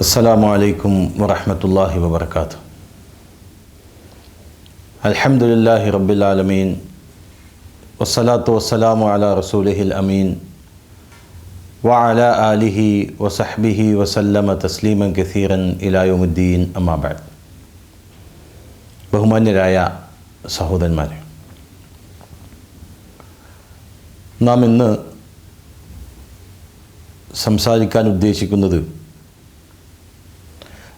السلام عليكم ورحمة الله وبركاته الحمد لله رب العالمين والصلاة والسلام على رسوله الأمين وعلى آله وصحبه وسلم تسليما كثيرا إلى يوم الدين أما بعد ബഹുമാന്യരായ സഹോദരന്മാരെ നാം ഇന്ന് സംസാരിക്കാൻ ഉദ്ദേശിക്കുന്നത്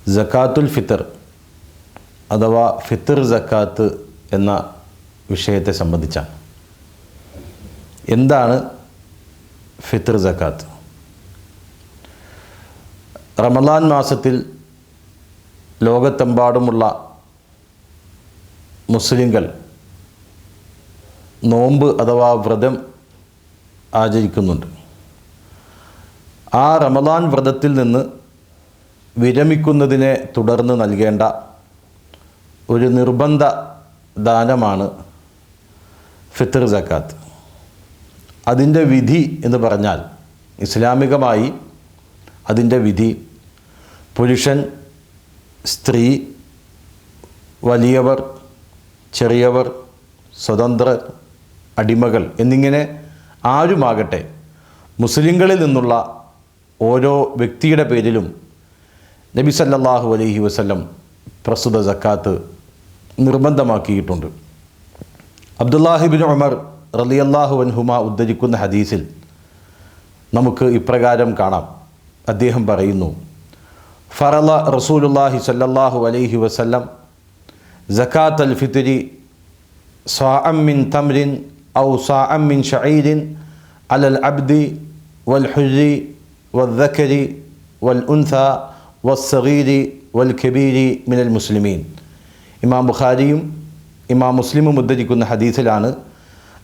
ജക്കാത്തുൽ ഫിത്തർ അഥവാ ഫിത്തർ ജക്കാത്ത് എന്ന വിഷയത്തെ സംബന്ധിച്ചാണ്. എന്താണ് ഫിത്തർ ജക്കാത്ത് റമദാൻ മാസത്തിൽ ലോകത്തെമ്പാടുമുള്ള മുസ്ലിങ്ങൾ നോമ്പ് അഥവാ വ്രതം ആചരിക്കുന്നുണ്ട്. ആ റമദാൻ വ്രതത്തിൽ നിന്ന് വിരമിക്കുന്നതിനെ തുടർന്ന് നൽകേണ്ട ഒരു നിർബന്ധ ദാനമാണ് ഫിത്തർ ജക്കാത്ത് അതിന്റെ വിധി എന്ന് പറഞ്ഞാൽ ഇസ്ലാമികമായി അതിന്റെ വിധി പുരുഷൻ സ്ത്രീ വലിയവർ ചെറിയവർ സ്വതന്ത്ര അടിമകൾ എന്നിങ്ങനെ ആരുമാകട്ടെ മുസ്ലിങ്ങളിൽ നിന്നുള്ള ഓരോ വ്യക്തിയുടെ പേരിലും നബി സല്ലാഹു അലൈഹി വസല്ലം പ്രസ്തുത ജക്കാത്ത് നിർബന്ധമാക്കിയിട്ടുണ്ട്. അബ്ദുല്ലാഹിബിൻ ഉമർ റലിയല്ലാഹു അൻഹുമ ഉദ്ധരിക്കുന്ന ഹദീസിൽ നമുക്ക് ഇപ്രകാരം കാണാം. അദ്ദേഹം പറയുന്നു ഫറല റസൂലുല്ലാഹി സല്ലല്ലാഹു അലൈഹി വസല്ലം ജക്കാത്ത് അൽ ഫിത്തിരി സാഅം മിൻ തംരിൻ ഔ സാഅം മിൻ ഷഈരിൻ അലൽ അബ്ദി വൽ ഹുരി വൽ വൽ ഉൻസ വസ്സഗീരി വൽ ഖബീരി മിനൽ മുസ്ലിമീൻ ഇമാം ബുഖാരിയും ഇമാം മുസ്ലിമും ഉദ്ധരിക്കുന്ന ഹദീസിലാണ്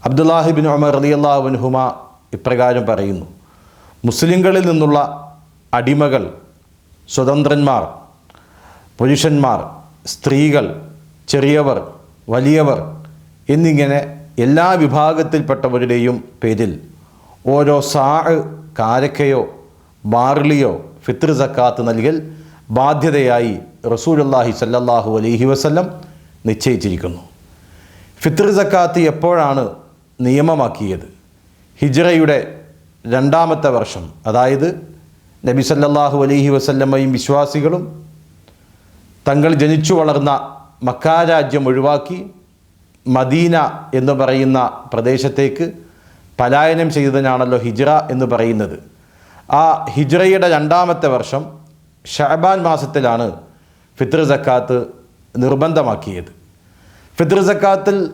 അബ്ദുല്ലാഹിബിൻ ഉമർ അലി അള്ളാഹുബൻഹുമ ഇപ്രകാരം പറയുന്നു. മുസ്ലിങ്ങളിൽ നിന്നുള്ള അടിമകൾ സ്വതന്ത്രന്മാർ പുരുഷന്മാർ സ്ത്രീകൾ ചെറിയവർ വലിയവർ എന്നിങ്ങനെ എല്ലാ വിഭാഗത്തിൽപ്പെട്ടവരുടെയും പേരിൽ ഓരോ സാ കാരക്കയോ ബാർലിയോ ഫിത്ർ സക്കാത്ത് നൽകൽ ബാധ്യതയായി റസൂലുല്ലാഹി സല്ലല്ലാഹു അലൈഹി വസല്ലം നിശ്ചയിച്ചിരിക്കുന്നു. ഫിത്ർ സക്കാത്ത് എപ്പോഴാണ് നിയമമാക്കിയത്? ഹിജ്റയുടെ രണ്ടാമത്തെ വർഷം അതായത് നബി സല്ലല്ലാഹു അലൈഹി വസല്ലമ്മയും വിശ്വാസികളും തങ്ങൾ ജനിച്ചു വളർന്ന മക്കാരാജ്യം ഒഴിവാക്കി മദീന എന്ന് പറയുന്ന പ്രദേശത്തേക്ക് പലായനം ചെയ്തതിനാണല്ലോ ഹിജ്റ എന്ന് പറയുന്നത്. ആ ഹിജ്റയുടെ രണ്ടാമത്തെ വർഷം ഷഹബാൻ മാസത്തിലാണ് ഫിത്ർ സക്കാത്ത് നിർബന്ധമാക്കിയത്. ഫിത്ർ സക്കാത്തിൽ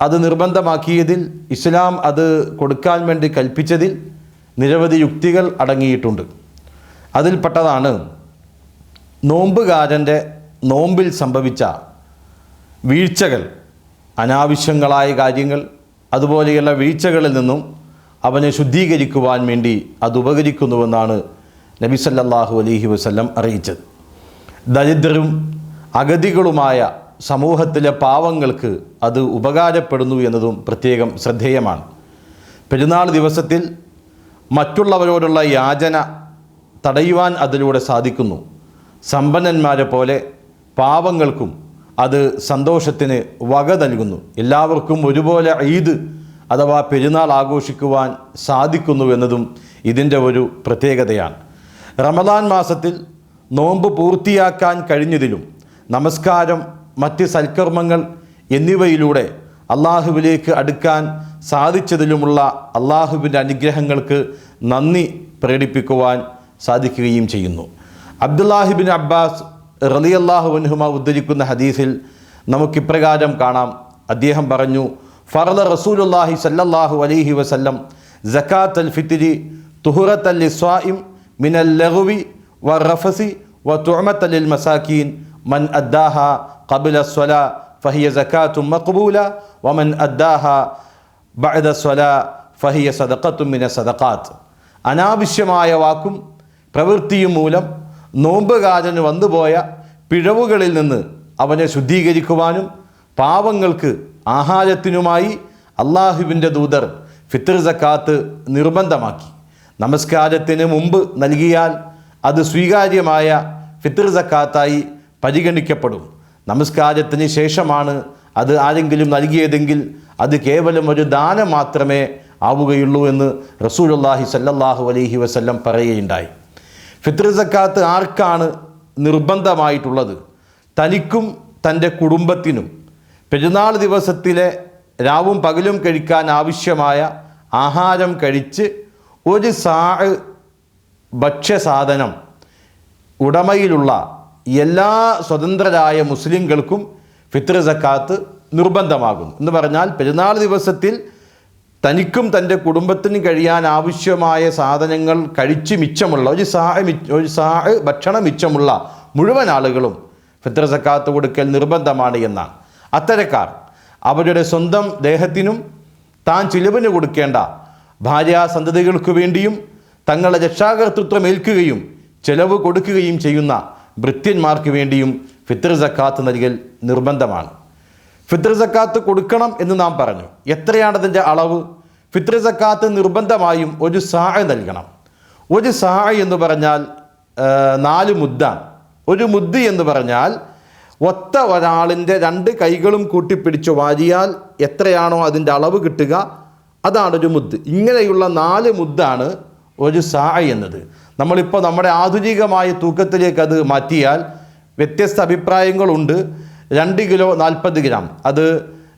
അത് നിർബന്ധമാക്കിയതിൽ ഇസ്ലാം അത് കൊടുക്കാൻ വേണ്ടി കൽപ്പിച്ചതിൽ നിരവധി യുക്തികൾ അടങ്ങിയിട്ടുണ്ട്. അതിൽപ്പെട്ടതാണ് നോമ്പുകാരന്റെ നോമ്പിൽ സംഭവിച്ച വീഴ്ചകൾ. അനാവശ്യങ്ങളായ കാര്യങ്ങൾ അതുപോലെയുള്ള വീഴ്ചകളിൽ നിന്നും അവനെ ശുദ്ധീകരിക്കുവാൻ വേണ്ടി അത് ഉപകരിക്കുന്നുവെന്നാണ് നബി സല്ലാഹു അലഹി വസ്ല്ലം അറിയിച്ചത്. ദരിദ്രരും അഗതികളുമായ സമൂഹത്തിലെ പാവങ്ങൾക്ക് അത് ഉപകാരപ്പെടുന്നു എന്നതും പ്രത്യേകം ശ്രദ്ധേയമാണ്. പെരുന്നാൾ ദിവസത്തിൽ മറ്റുള്ളവരോടുള്ള യാചന തടയുവാൻ അതിലൂടെ സാധിക്കുന്നു. സമ്പന്നന്മാരെ പോലെ പാവങ്ങൾക്കും അത് സന്തോഷത്തിന് വക നൽകുന്നു. എല്ലാവർക്കും ഒരുപോലെ ഈദ് അഥവാ പെരുന്നാൾ ആഘോഷിക്കുവാൻ സാധിക്കുന്നു എന്നതും ഇതിന്റെ ഒരു പ്രത്യേകതയാണ്. റമദാൻ മാസത്തിൽ നോമ്പ് പൂർത്തിയാക്കാൻ കഴിഞ്ഞതിലും നമസ്കാരം മറ്റ് സൽക്കർമ്മങ്ങൾ എന്നിവയിലൂടെ അള്ളാഹുവിലേക്ക് അടുക്കാൻ സാധിച്ചതിലുമുള്ള അള്ളാഹുവിന്റെ അനുഗ്രഹങ്ങൾക്ക് നന്ദി പ്രകടിപ്പിക്കുവാൻ സാധിക്കുകയും ചെയ്യുന്നു. അബ്ദുല്ലാഹിബിൻ അബ്ബാസ് റലിയല്ലാഹു അൻഹുമ ഉദ്ധരിക്കുന്ന ഹദീസിൽ നമുക്കിപ്രകാരം കാണാം. അദ്ദേഹം പറഞ്ഞു ഫറദ റസൂലുല്ലാഹി സല്ലല്ലാഹു അലൈഹി വസല്ലം ജക്കാത്ത് അൽ ഫിത്തിരി തുഹുറത്ത് അൽ ഇസ്വാഇം മിനൽ ലഹുവി വ റഫസി വ തുഅമത്ത് അലിൽ മസാക്കീൻ മൻ അദ്ദാഹ ഖബല സ്വലാ ഫഹിയ സക്കാത്തും മഖ്ബൂല വമൻ അദ്ദാഹ ബഅദ സ്വലാ ഫഹിയ സദഖത്തും മിന സദഖാത്ത്. അനാവശ്യമായ വാക്കും പ്രവൃത്തിയും മൂലം നോമ്പുകാരന് വന്നുപോയ പിഴവുകളിൽ നിന്ന് അവനെ ശുദ്ധീകരിക്കുവാനും പാവങ്ങൾക്ക് ആഹാരത്തിനുമായി അള്ളാഹുവിന്റെ ദൂതർ ഫിത്തർ സക്കാത്ത് നിർബന്ധമാക്കി. നമസ്കാരത്തിന് മുമ്പ് നൽകിയാൽ അത് സ്വീകാര്യമായ ഫിത്തർ സക്കാത്തായി പരിഗണിക്കപ്പെടും. നമസ്കാരത്തിന് ശേഷമാണ് അത് ആരെങ്കിലും നൽകിയതെങ്കിൽ അത് കേവലം ഒരു ദാനം മാത്രമേ ആവുകയുള്ളൂ എന്ന് റസൂലുള്ളാഹി സല്ലല്ലാഹു അലൈഹി വസല്ലം പറയുകയുണ്ടായി. ഫിത്ർ സക്കാത്ത് ആർക്കാണ് നിർബന്ധമായിട്ടുള്ളത്? തനിക്കും തന്റെ കുടുംബത്തിനും. പെരുന്നാൾ ദിവസത്തിലെ രാവും പകലും കഴിക്കാൻ ആവശ്യമായ ആഹാരം കഴിച്ച് ഒരു സാ ഭക്ഷ്യസാധനം ഉടമയിലുള്ള എല്ലാ സ്വതന്ത്രരായ മുസ്ലിങ്ങൾക്കും ഫിത്ർ സക്കാത്ത് നിർബന്ധമാകുന്നു. എന്ന് പറഞ്ഞാൽ പെരുന്നാൾ ദിവസത്തിൽ തനിക്കും തന്റെ കുടുംബത്തിനും കഴിയാൻ ആവശ്യമായ സാധനങ്ങൾ കഴിച്ച് മിച്ചമുള്ള ഒരു സാഹ ഒരു സാഹ ഭക്ഷണം മിച്ചമുള്ള മുഴുവൻ ആളുകളും ഫിത്ർ സക്കാത്ത് കൊടുക്കൽ നിർബന്ധമാണ് എന്നാണ്. അത്തരക്കാർ അവരുടെ സ്വന്തം ദേഹത്തിനും താൻ ചിലവിന് കൊടുക്കേണ്ട ഭാര്യ സന്തതികൾക്കു വേണ്ടിയും തങ്ങളുടെ രക്ഷാകർത്തൃത്വം ഏൽക്കുകയും ചെലവ് കൊടുക്കുകയും ചെയ്യുന്ന ഭൃത്യന്മാർക്ക് വേണ്ടിയും ഫിത്ർ സക്കാത്ത് നൽകൽ നിർബന്ധമാണ്. ഫിത്ർ സക്കാത്ത് കൊടുക്കണം എന്ന് നാം പറഞ്ഞു. എത്രയാണ് അതിന്റെ അളവ്? ഫിത്ർ സക്കാത്ത് നിർബന്ധമായും ഒരു സായ നൽകണം. ഒരു സായ എന്ന് പറഞ്ഞാൽ നാല് മുദ്ദ ഒരു മുദ്ദി എന്ന് പറഞ്ഞാൽ ഒത്ത ഒരാളിന്റെ രണ്ട് കൈകളും കൂട്ടിപ്പിടിച്ച് വാരിയാൽ എത്രയാണോ അതിന്റെ അളവ് കിട്ടുക അതാണ് ഒരു മുദ്ദ്. ഇങ്ങനെയുള്ള നാല് മുദ്ദാണ് ഒരു സായ എന്നത്. നമ്മളിപ്പോൾ നമ്മുടെ ആധുനികമായ തൂക്കത്തിലേക്ക് അത് മാറ്റിയാൽ വ്യത്യസ്ത അഭിപ്രായങ്ങളുണ്ട്. രണ്ട് കിലോ നാൽപ്പത് ഗ്രാം. അത്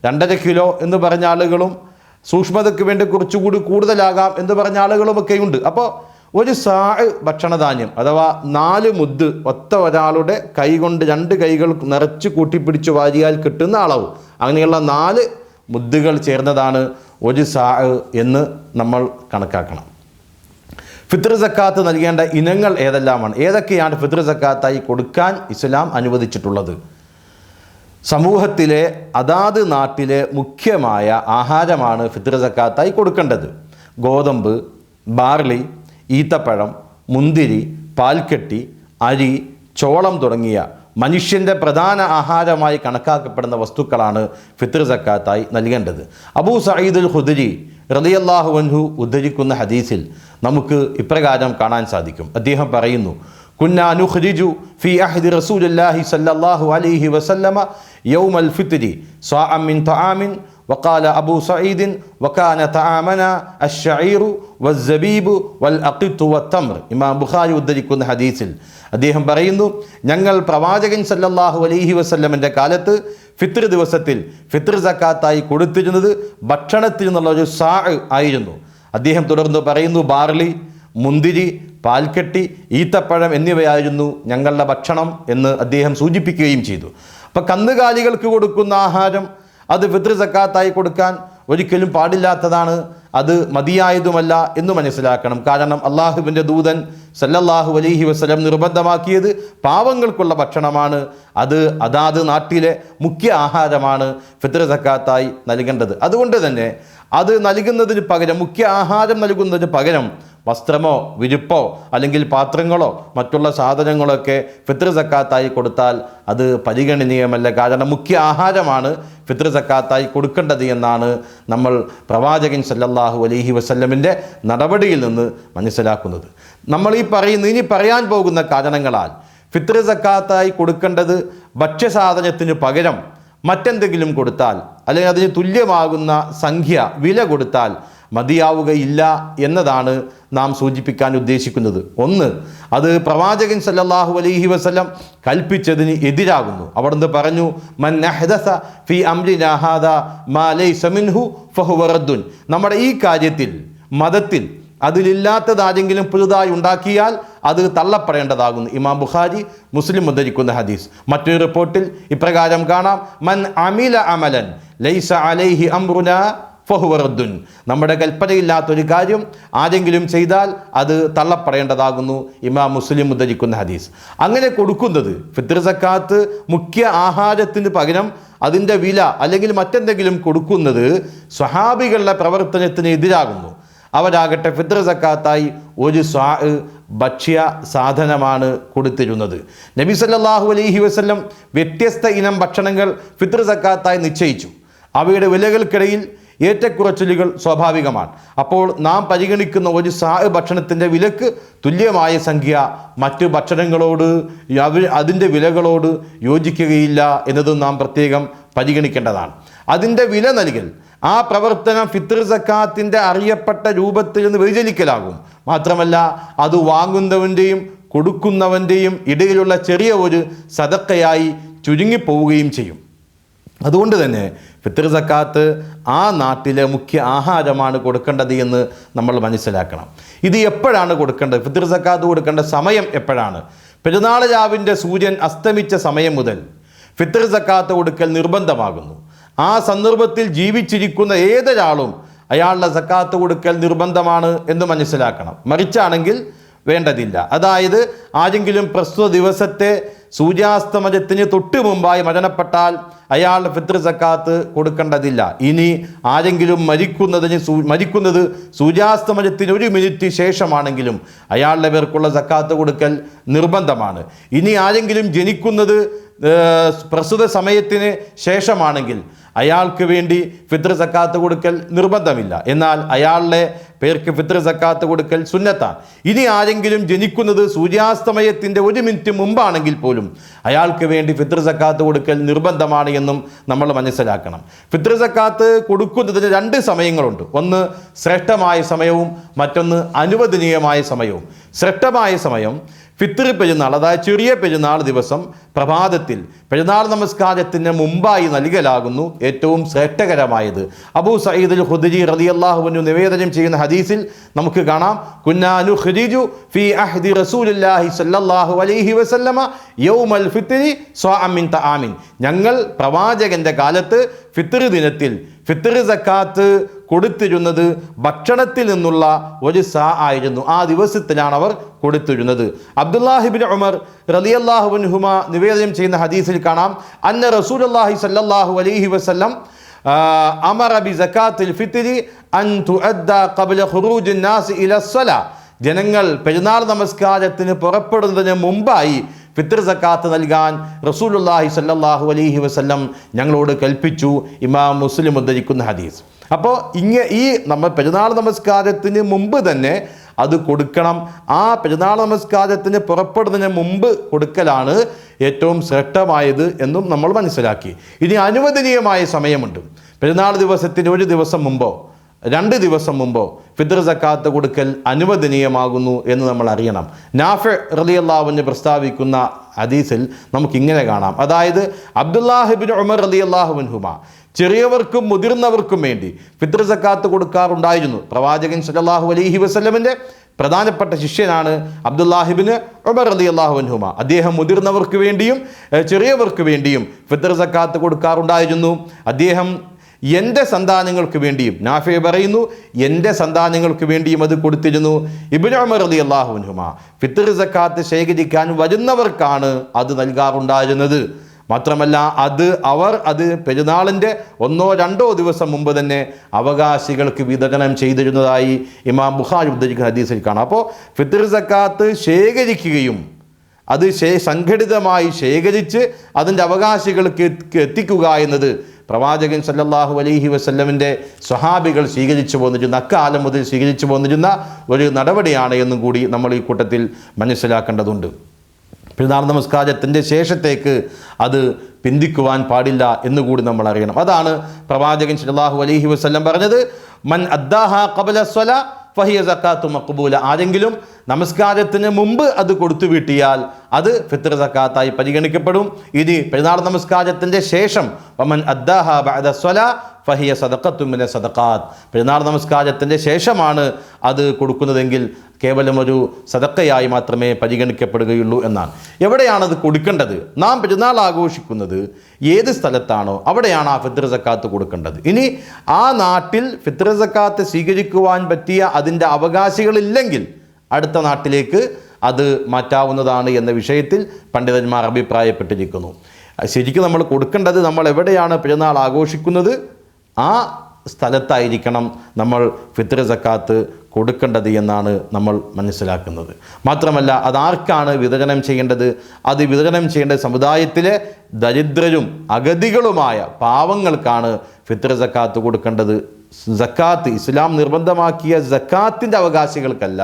രണ്ടര കിലോ എന്ന് പറഞ്ഞ ആളുകളും സൂക്ഷ്മതയ്ക്ക് വേണ്ടി കുറച്ചുകൂടി കൂടുതലാകാം എന്ന് പറഞ്ഞ ആളുകളുമൊക്കെ ഉണ്ട് അപ്പോൾ ഒരു സാ ഭക്ഷണധാന്യം അഥവാ നാല് മുദ് ഒത്ത ഒരാളുടെ കൈ കൊണ്ട് രണ്ട് കൈകൾ നിറച്ച് കൂട്ടിപ്പിടിച്ച് വാരിയാൽ കിട്ടുന്ന അളവ്. അങ്ങനെയുള്ള നാല് മുദ്ദുകൾ ചേർന്നതാണ് ഒരു സാ എന്ന് നമ്മൾ കണക്കാക്കണം. ഫിത്ർ സക്കാത്ത് നൽകേണ്ട ഇനങ്ങൾ ഏതെല്ലാമാണ്? ഏതൊക്കെയാണ് ഫിത്ർ സക്കാത്തായി കൊടുക്കാൻ ഇസ്ലാം അനുവദിച്ചിട്ടുള്ളത്? സമൂഹത്തിലെ അതാത് നാട്ടിലെ മുഖ്യമായ ആഹാരമാണ് ഫിത്ർ സക്കാത്തായി കൊടുക്കേണ്ടത്. ഗോതമ്പ് ബാർലി ഈത്തപ്പഴം മുന്തിരി പാൽക്കെട്ടി അരി ചോളം തുടങ്ങിയ മനുഷ്യന്റെ പ്രധാന ആഹാരമായി കണക്കാക്കപ്പെടുന്ന വസ്തുക്കളാണ് ഫിത്ർ സക്കാത്തായി നൽകേണ്ടത്. അബൂ സയ്യിദുൽ ഹുദരി റളിയല്ലാഹു വൻഹു ഉദ്ധരിക്കുന്ന ഹദീസിൽ നമുക്ക് ഇപ്രകാരം കാണാൻ സാധിക്കും. അദ്ദേഹം പറയുന്നു كنا نخرج في عهد رسول الله صلى الله عليه وسلم يوم الفطر صاعا من طعام وقال أبو سعيد وكان طعامنا الشعير والزبيب والأقط والتمر ഇമാം ബുഖാരി ഉദ്ധരിക്കുന്ന ഹദീസിൽ അദ്ദേഹം പറയുന്നു ഞങ്ങൾ പ്രവാചകൻ സല്ലല്ലാഹു അലൈഹി വസല്ലമിൻ്റെ കാലത്ത് ഫിത്ർ ദിവസത്തിൽ ഫിത്ർ സക്കാത്തായി കൊടുത്തിരുന്നത് ഭക്ഷണത്തിൽ നിന്നുള്ള ഒരു സാ ആയിരുന്നു അദ്ദേഹം തുടർന്ന് പറയുന്നു ബാർലി മുന്തിരി പാൽക്കെട്ടി ഈത്തപ്പഴം എന്നിവയായിരുന്നു ഞങ്ങളുടെ ഭക്ഷണം എന്ന് അദ്ദേഹം സൂചിപ്പിക്കുകയും ചെയ്തു. അപ്പം കന്നുകാലികൾക്ക് കൊടുക്കുന്ന ആഹാരം അത് ഫിത്ർ സക്കാത്തായി കൊടുക്കാൻ ഒരിക്കലും പാടില്ലാത്തതാണ്. അത് മതിയായതുമല്ല എന്ന് മനസ്സിലാക്കണം. കാരണം അള്ളാഹുവിന്റെ ദൂതൻ സല്ലല്ലാഹു അലൈഹി വസ്ലം നിർബന്ധമാക്കിയത് പാവങ്ങൾക്കുള്ള ഭക്ഷണമാണ്. അത് അതാത് നാട്ടിലെ മുഖ്യ ആഹാരമാണ് ഫിത്ർ സക്കാത്തായി നൽകേണ്ടത്. അതുകൊണ്ട് തന്നെ അത് നൽകുന്നതിന് പകരം മുഖ്യ ആഹാരം നൽകുന്നതിന് പകരം വസ്ത്രമോ വിരിപ്പോ അല്ലെങ്കിൽ പാത്രങ്ങളോ മറ്റുള്ള സാധനങ്ങളൊക്കെ ഫിത്ർ സക്കാത്തായി കൊടുത്താൽ അത് പരിഗണനീയമല്ല. കാരണം മുഖ്യ ആഹാരമാണ് ഫിത്ർ സക്കാത്തായി കൊടുക്കേണ്ടത് എന്നാണ് നമ്മൾ പ്രവാചകൻ സല്ലല്ലാഹു അലൈഹി വസല്ലമിന്റെ നടപടിയിൽ നിന്ന് മനസ്സിലാക്കുന്നത്. നമ്മൾ ഈ പറയുന്ന ഇനി പറയാൻ പോകുന്ന കാരണങ്ങളാൽ ഫിത്ർ സക്കാത്തായി കൊടുക്കേണ്ടത് ഭക്ഷ്യസാധനത്തിന് പകരം മറ്റെന്തെങ്കിലും കൊടുത്താൽ അല്ലെങ്കിൽ അതിന് തുല്യമാകുന്ന സംഖ്യ വില കൊടുത്താൽ മതിയാവുകയില്ല എന്നതാണ് നാം സൂചിപ്പിക്കാൻ ഉദ്ദേശിക്കുന്നത്. ഒന്ന് അത് പ്രവാചകൻ സല്ലല്ലാഹു അലൈഹി വസല്ലം കൽപ്പിച്ചതിന് എതിരാകുന്നു. അവിടുന്ന് പറഞ്ഞു മൻ ഫി മിൻഹു ഫഹുവ റദ്ദുൻ. നമ്മുടെ ഈ കാര്യത്തിൽ മതത്തിൽ അതിലില്ലാത്തത് ആരെങ്കിലും പുതുതായി ഉണ്ടാക്കിയാൽ അത് തള്ളപ്പെടേണ്ടതാകുന്നു. ഇമാം ബുഖാരി മുസ്ലിം ഉദ്ധരിക്കുന്ന ഹദീസ്. മറ്റൊരു റിപ്പോർട്ടിൽ ഇപ്രകാരം കാണാം മൻ അമില അമലൻ ലൈസ അലൈഹി അംറുന ഫഹുവറദ്ദുൻ. നമ്മുടെ കൽപ്പനയില്ലാത്തൊരു കാര്യം ആരെങ്കിലും ചെയ്താൽ അത് തള്ളപ്പറയേണ്ടതാകുന്നു. ഇമാം മുസ്ലിം ഉദ്ധരിക്കുന്ന ഹദീസ്. അങ്ങനെ കൊടുക്കുന്നത് ഫിത്ർ സക്കാത്ത് മുഖ്യ ആഹാരത്തിന് പകരം അതിന്റെ വില അല്ലെങ്കിൽ മറ്റെന്തെങ്കിലും കൊടുക്കുന്നത് സ്വഹാബികളുടെ പ്രവർത്തനത്തിന് എതിരാകുന്നു. അവരാകട്ടെ ഫിത്ർ സക്കാത്തായി ഒരു സ്വാ ഭക്ഷ്യ സാധനമാണ് കൊടുത്തിരുന്നത്. നബി സല്ലല്ലാഹു അലൈഹി വസല്ലം വ്യത്യസ്ത ഇനം ഭക്ഷണങ്ങൾ ഫിത്ർ സക്കാത്തായി നിശ്ചയിച്ചു. അവയുടെ വിലകൾക്കിടയിൽ ഏറ്റക്കുറച്ചിലുകൾ സ്വാഭാവികമാണ്. അപ്പോൾ നാം പരിഗണിക്കുന്ന ഒരു സാ ഭക്ഷണത്തിന്റെ വിലക്ക് തുല്യമായ സംഖ്യ മറ്റ് ഭക്ഷണങ്ങളോട് അവ അതിന്റെ വിലകളോട് യോജിക്കുകയില്ല എന്നതും നാം പ്രത്യേകം പരിഗണിക്കേണ്ടതാണ്. അതിന്റെ വില നൽകൽ ആ പ്രവർത്തനം ഫിത്ർ സക്കാത്തിന്റെ അറിയപ്പെട്ട രൂപത്തിൽ നിന്ന് വ്യതിചലിക്കലാകും. മാത്രമല്ല അത് വാങ്ങുന്നവന്റെയും കൊടുക്കുന്നവന്റെയും ഇടയിലുള്ള ചെറിയ ഒരു സതക്കയായി ചുരുങ്ങിപ്പോവുകയും ചെയ്യും. അതുകൊണ്ട് തന്നെ ഫിത്തർ സക്കാത്ത് ആ നാട്ടിലെ മുഖ്യ ആഹാരമാണ് കൊടുക്കേണ്ടത് എന്ന് നമ്മൾ മനസ്സിലാക്കണം. ഇത് എപ്പോഴാണ് കൊടുക്കേണ്ടത്? ഫിത്തർ സക്കാത്ത് കൊടുക്കേണ്ട സമയം എപ്പോഴാണ്? പെരുന്നാൾ രാവിന്റെ സൂര്യൻ അസ്തമിച്ച സമയം മുതൽ ഫിത്തർ സക്കാത്ത് കൊടുക്കൽ നിർബന്ധമാകുന്നു. ആ സന്ദർഭത്തിൽ ജീവിച്ചിരിക്കുന്ന ഏതൊരാളും അയാളുടെ സക്കാത്ത് കൊടുക്കൽ നിർബന്ധമാണ് എന്ന് മനസ്സിലാക്കണം. മറിച്ചാണെങ്കിൽ വേണ്ടതില്ല. അതായത് ആരെങ്കിലും പ്രസ്തുത ദിവസത്തെ സൂര്യാസ്തമയത്തിന് തൊട്ട് മുമ്പായി മരണപ്പെട്ടാൽ അയാളുടെ ഫിത്ർ സക്കാത്ത് കൊടുക്കേണ്ടതില്ല. ഇനി ആരെങ്കിലും മരിക്കുന്നതിന് സൂ മരിക്കുന്നത് സൂര്യാസ്തമയത്തിന് ഒരു മിനിറ്റ് ശേഷമാണെങ്കിലും അയാളുടെ പേർക്കുള്ള സക്കാത്ത് കൊടുക്കൽ നിർബന്ധമാണ്. ഇനി ആരെങ്കിലും ജനിക്കുന്നത് പ്രസ്തുത സമയത്തിന് ശേഷമാണെങ്കിൽ അയാൾക്ക് വേണ്ടി ഫിത്ർ സക്കാത്ത് കൊടുക്കൽ നിർബന്ധമില്ല. എന്നാൽ അയാളുടെ പേർക്ക് ഫിത്ർ സക്കാത്ത് കൊടുക്കൽ സുന്നത്താണ്. ഇനി ആരെങ്കിലും ജനിക്കുന്നത് സൂര്യാസ്തമയത്തിന്റെ ഒരു മിനിറ്റ് മുമ്പാണെങ്കിൽ പോലും അയാൾക്ക് വേണ്ടി ഫിത്ർ സക്കാത്ത് കൊടുക്കൽ നിർബന്ധമാണ് എന്നും നമ്മൾ മനസ്സിലാക്കണം. ഫിത്ർ സക്കാത്ത് കൊടുക്കുന്നതിന് രണ്ട് സമയങ്ങളുണ്ട്. ഒന്ന് ശ്രേഷ്ഠമായ സമയവും മറ്റൊന്ന് അനുവദനീയമായ സമയവും. ശ്രേഷ്ഠമായ സമയം ഫിത്ർ പെരുന്നാൾ അതായത് ചെറിയ പെരുന്നാൾ ദിവസം പ്രഭാതത്തിൽ പെരുന്നാൾ നമസ്കാരത്തിന് മുമ്പായി നൽകലാകുന്നു ഏറ്റവും ശ്രേഷ്ഠകരമായത്. അബൂ സയ്യിദുൽ റലി അള്ളാഹുവിനു നിവേദനം ചെയ്യുന്ന ഹദീസിൽ നമുക്ക് കാണാം. കുന്നാനു ഖുരിജു ഫി അഹ്ദി റസൂലില്ലാഹി സല്ലല്ലാഹു അലൈഹി വസല്ലമ യൗമൽ ഫിത്രി സ്വാമിൻ മിൻ തആമിൻ. ഞങ്ങൾ പ്രവാചകന്റെ കാലത്ത് ഫിത്ർ ദിനത്തിൽ ഫിത്ർ സക്കാത്ത് കൊടുത്തിരുന്നത് ഭക്ഷണത്തിൽ നിന്നുള്ള ഒരു സാ ആയിരുന്നു. ആ ദിവസത്തിലാണ് അവർ കൊടുത്തിരുന്നത്. അബ്ദുല്ലാഹിബിൻ ഉമർ റലിയല്ലാഹുബിൻഹുമ നിവേദനം ചെയ്യുന്ന ഹദീസിൽ കാണാം. അന്ന റസൂലുള്ളാഹി സല്ലാഹു അലൈഹി വസല്ലം അമർ അമറ ബി സക്കാത്തിൽ ഫിത്രി അൻ തുഅദ്ദ ജനങ്ങൾ പെരുന്നാൾ നമസ്കാരത്തിന് പുറപ്പെടുന്നതിന് മുമ്പായി ഫിത്ർ സക്കാത്ത് നൽകാൻ റസൂലുള്ളാഹി സല്ലാഹു അലൈഹി വസല്ലം ഞങ്ങളോട് കൽപ്പിച്ചു. ഇമാം മുസ്ലിം ഉദ്ധരിക്കുന്ന ഹദീസ്. അപ്പോൾ ഇങ്ങ ഈ നമ്മൾ പെരുന്നാൾ നമസ്കാരത്തിന് മുമ്പ് തന്നെ അത് കൊടുക്കണം. ആ പെരുന്നാൾ നമസ്കാരത്തിന് പുറപ്പെടുന്നതിന് മുമ്പ് കൊടുക്കലാണ് ഏറ്റവും ശ്രേഷ്ഠമായത് എന്നും നമ്മൾ മനസ്സിലാക്കി. ഇനി അനുവദനീയമായ സമയമുണ്ട്. പെരുന്നാൾ ദിവസത്തിന് ഒരു ദിവസം മുമ്പോ രണ്ട് ദിവസം മുമ്പോ ഫിത്ർ സക്കാത്ത് കൊടുക്കൽ അനുവദനീയമാകുന്നു എന്ന് നമ്മൾ അറിയണം. നാഫെ റലിയല്ലാവിന് പ്രസ്താവിക്കുന്ന ഹദീസിൽ നമുക്കിങ്ങനെ കാണാം. അതായത് അബ്ദുല്ലാഹിബിൻ ഉമർ റലി അള്ളാഹുബൻഹുമ ചെറിയവർക്കും മുതിർന്നവർക്കും വേണ്ടി ഫിത്ർ സക്കാത്ത് കൊടുക്കാറുണ്ടായിരുന്നു. പ്രവാചകൻ സല്ലല്ലാഹു അലൈഹി വസ്ലമിന്റെ പ്രധാനപ്പെട്ട ശിഷ്യനാണ് അബ്ദുല്ലാഹിബിന് ഉമർ അലി അള്ളാഹുബൻഹുമ അദ്ദേഹം മുതിർന്നവർക്ക് വേണ്ടിയും ചെറിയവർക്ക് വേണ്ടിയും ഫിത്ർ സക്കാത്ത് കൊടുക്കാറുണ്ടായിരുന്നു. അദ്ദേഹം എന്റെ സന്താനങ്ങൾക്ക് വേണ്ടിയും നാഫെ പറയുന്നു എന്റെ സന്താനങ്ങൾക്ക് വേണ്ടിയും അത് കൊടുത്തിരുന്നു. ഇബിൻ ഉമർ അലി അള്ളാഹുനുഹുമ ഫിത്തർ സക്കാത്ത് ശേഖരിക്കാൻ വരുന്നവർക്കാണ് അത് നൽകാറുണ്ടായിരുന്നത്. മാത്രമല്ല അത് അവർ അത് പെരുന്നാളിന്റെ ഒന്നോ രണ്ടോ ദിവസം മുമ്പ് തന്നെ അവകാശികൾക്ക് വിതരണം ചെയ്തിരുന്നതായി ഇമാം ബുഖാരി ഉദ്ധരിക്കുന്ന ഹദീസിൽ കാണാം. അപ്പോൾ ഫിത്തർ സക്കാത്ത് ശേഖരിക്കുകയും അത് ശേ സംഘടിതമായി ശേഖരിച്ച് അതിന്റെ അവകാശികൾക്ക് എത്തി- എത്തിക്കുക എന്നത് പ്രവാചകൻ സല്ലല്ലാഹു അലൈഹി വസല്ലമിന്റെ സ്വഹാബികൾ സ്വീകരിച്ചു പോന്നിരുന്ന അക്കാലം മുതൽ സ്വീകരിച്ചു പോന്നിരുന്ന ഒരു നടപടിയാണ് എന്നും കൂടി നമ്മൾ ഈ കൂട്ടത്തിൽ മനസ്സിലാക്കേണ്ടതുണ്ട്. പെരുന്നാൾ നമസ്കാരത്തിന്റെ ശേഷത്തേക്ക് അത് പിന്തിക്കുവാൻ പാടില്ല എന്നുകൂടി നമ്മൾ അറിയണം. അതാണ് പ്രവാചകൻ സല്ലല്ലാഹു അലഹി വസ്ലം പറഞ്ഞത് മൻ അദ്ദാഹ ഖബല സ്വല ഫഹിയ സക്കാത്തു മക്ബൂല ആരെങ്കിലും നമസ്കാരത്തിന് മുമ്പ് അത് കൊടുത്തു വീട്ടിയാൽ അത് ഫിത്ർ സക്കാത്തായി പരിഗണിക്കപ്പെടും. ഇത് പെരുന്നാൾ നമസ്കാരത്തിന്റെ ശേഷം വമൻ അദ്ദാഹ ഫഹിയ സദക്കത്തുമിനെ സദക്കാത്ത് പെരുന്നാൾ നമസ്കാരത്തിന്റെ ശേഷമാണ് അത് കൊടുക്കുന്നതെങ്കിൽ കേവലം ഒരു സദക്കയായി മാത്രമേ പരിഗണിക്കപ്പെടുകയുള്ളൂ എന്നാണ്. എവിടെയാണത് കൊടുക്കേണ്ടത്? നാം പെരുന്നാൾ ആഘോഷിക്കുന്നത് ഏത് സ്ഥലത്താണോ അവിടെയാണ് ആ ഫിത്ര സക്കാത്ത് കൊടുക്കേണ്ടത്. ഇനി ആ നാട്ടിൽ ഫിത്ര സക്കാത്ത് സ്വീകരിക്കുവാൻ പറ്റിയ അതിന്റെ അവകാശികളില്ലെങ്കിൽ അടുത്ത നാട്ടിലേക്ക് അത് മാറ്റാവുന്നതാണ് എന്ന വിഷയത്തിൽ പണ്ഡിതന്മാർ അഭിപ്രായപ്പെട്ടിരിക്കുന്നു. ശരിക്കും നമ്മൾ കൊടുക്കേണ്ടത് നമ്മൾ എവിടെയാണ് പെരുന്നാൾ ആഘോഷിക്കുന്നത്? ആ സ്ഥലത്തായിരിക്കണം നമ്മൾ ഫിത്ർ സക്കാത്ത് കൊടുക്കേണ്ടത് എന്നാണ് നമ്മൾ മനസ്സിലാക്കുന്നത്. മാത്രമല്ല അതാർക്കാണ് വിതരണം ചെയ്യേണ്ടത്? അത് വിതരണം ചെയ്യേണ്ട സമുദായത്തിലെ ദരിദ്രരും അഗതികളുമായ പാവങ്ങൾക്കാണ് ഫിത്ർ സക്കാത്ത് കൊടുക്കേണ്ടത് സക്കാത്ത് ഇസ്ലാം നിർബന്ധമാക്കിയ സക്കാത്തിന്റെ അവകാശികൾക്കല്ല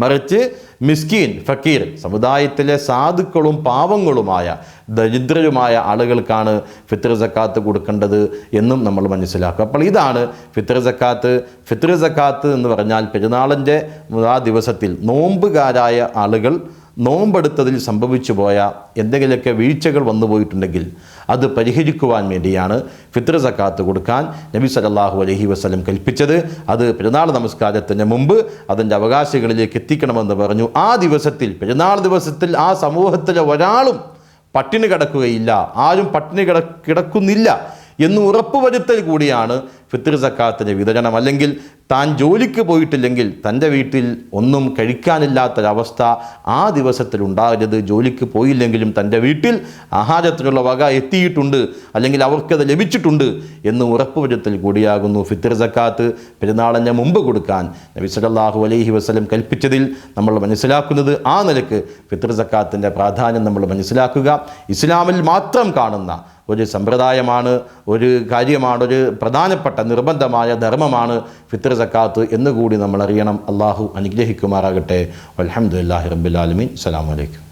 മറിച്ച് മിസ്കീൻ ഫക്കീർ സമുദായത്തിലെ സാധുക്കളും പാവങ്ങളുമായ ദരിദ്രരുമായ ആളുകൾക്കാണ് ഫിത്ർ സക്കാത്ത് കൊടുക്കേണ്ടത് എന്നും നമ്മൾ മനസ്സിലാക്കും. അപ്പോൾ ഇതാണ് ഫിത്ർ സക്കാത്ത്. ഫിത്ർ സക്കാത്ത് എന്ന് പറഞ്ഞാൽ പെരുന്നാളിന്റെ ആ ദിവസത്തിൽ നോമ്പുകാരായ ആളുകൾ നോമ്പെടുത്തതിൽ സംഭവിച്ചു പോയ എന്തെങ്കിലുമൊക്കെ വീഴ്ചകൾ വന്നു പോയിട്ടുണ്ടെങ്കിൽ അത് പരിഹരിക്കുവാൻ വേണ്ടിയാണ് ഫിത്ര സക്കാത്ത് കൊടുക്കാൻ നബി സലല്ലാഹു അലഹി വസ്ലം കൽപ്പിച്ചത്. അത് പെരുന്നാൾ നമസ്കാരത്തിന് മുമ്പ് അതിന്റെ അവകാശികളിലേക്ക് എത്തിക്കണമെന്ന് പറഞ്ഞു. ആ ദിവസത്തിൽ പെരുന്നാൾ ദിവസത്തിൽ ആ സമൂഹത്തിലെ ഒരാളും പട്ടിണി കിടക്കുകയില്ല. ആരും പട്ടിണി കിട കിടക്കുന്നില്ല എന്ന് ഉറപ്പുവരുത്തൽ കൂടിയാണ് ഫിത്ർ സക്കാത്തിന്റെ വിതരണം അല്ലെങ്കിൽ താൻ ജോലിക്ക് പോയിട്ടില്ലെങ്കിൽ തന്റെ വീട്ടിൽ ഒന്നും കഴിക്കാനില്ലാത്തൊരവസ്ഥ ആ ദിവസത്തിൽ ഉണ്ടാകരുത്. ജോലിക്ക് പോയില്ലെങ്കിലും തന്റെ വീട്ടിൽ ആഹാരത്തിനുള്ള വക എത്തിയിട്ടുണ്ട്. അല്ലെങ്കിൽ അവർക്കത് ലഭിച്ചിട്ടുണ്ട് എന്ന് ഉറപ്പുവരുത്തൽ കൂടിയാകുന്നു ഫിത്ർ സക്കാത്ത് പെരുന്നാളിന് മുമ്പ് കൊടുക്കാൻ. നബി സല്ലല്ലാഹു അലൈഹി വസ്ലം കൽപ്പിച്ചതിൽ നമ്മൾ മനസ്സിലാക്കുന്നത് ആ നിലയ്ക്ക് ഫിത്ർ സക്കാത്തിന്റെ പ്രാധാന്യം നമ്മൾ മനസ്സിലാക്കുക. ഇസ്ലാമിൽ മാത്രം കാണുന്ന ഒരു സമ്പ്രദായമാണ് ഒരു കാര്യമാണ് ഒരു പ്രധാനപ്പെട്ട നിർബന്ധമായ ധർമ്മമാണ് ഫിത്ർ സക്കാത്ത് എന്നുകൂടി നമ്മൾ അറിയണം അള്ളാഹു അനുഗ്രഹിക്കുമാറാകട്ടെ. അലഹമുല്ലാഹി റബ്ബുലാലമീൻ അസ്സാം അലൈക്കും.